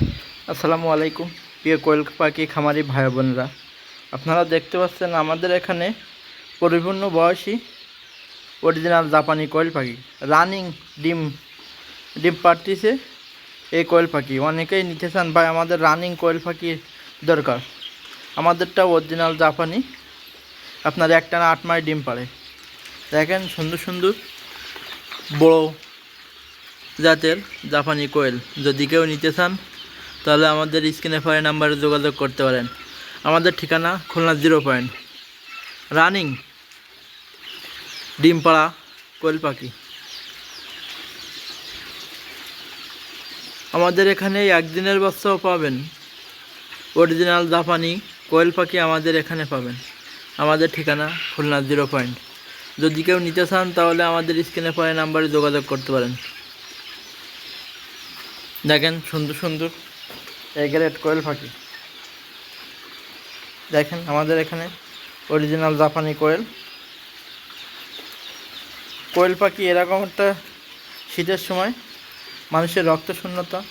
আসসালামু আলাইকুম, প্রিয় কোয়েল পাখি খামারি ভাই বোনরা। আপনারা দেখতে পাচ্ছেন আমাদের এখানে পরিপূর্ণ বয়সী অরিজিনাল জাপানি কোয়েল পাখি। রানিং ডিম ডিম পাড়তিছে এই কোয়েল পাখি। অনেকেই নিতে চান, ভাই, আমাদের রানিং কোয়েল পাখি দরকার। আমাদেরটা অরিজিনাল জাপানি। আপনার একটানা আট মাস ডিম পাড়ে। দেখেন সুন্দর সুন্দর বড় জাতের জাপানি কোয়েল। যদি কেউ নিতে চান তাহলে আমাদের স্ক্রিনে ফায়ার নাম্বারে যোগাযোগ করতে পারেন। আমাদের ঠিকানা খুলনা জিরো পয়েন্ট। রানিং, ডিমপাড়া কোয়েল পাখি আমাদের এখানে একদিনের বাচ্চাও পাবেন। অরিজিনাল জাপানি কোয়েল পাখি আমাদের এখানে পাবেন। আমাদের ঠিকানা খুলনা জিরো পয়েন্ট। যদি কেউ নিতে চান, তাহলে আমাদের স্ক্রিনে ফায়ার নাম্বারে যোগাযোগ করতে পারেন। দেখেন, সুন্দর সুন্দর। এগ্রেট কোয়েল পাখি। দেখেন আমাদের এখানে অরিজিনাল জাপানি কোয়েল। কোয়েল পাখি এরকম একটা শীতের সময় মানুষের রক্ত শূন্যতা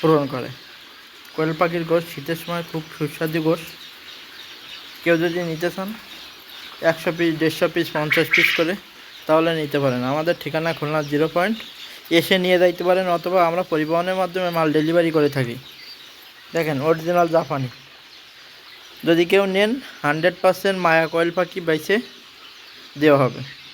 পূরণ করে। কোয়েল পাখির গোশ শীতের সময় খুব সুস্বাদু গোশ। কেউ যদি নিতে চান একশো পিস দেড়শো পিস পঞ্চাশ পিস করে, তাহলে নিতে পারেন। আমাদের ঠিকানা খুলনা জিরো পয়েন্ট এসে নিয়ে যাইতে পারেন অথবা আমরা পরিবহনের মাধ্যমে মাল ডেলিভারি করে থাকি। দেখেন অরিজিনাল জাপানি। যদি কেউ নেন হান্ড্রেড পারসেন্ট মায়া কয়েল পাখি বাইছে দেওয়া হবে।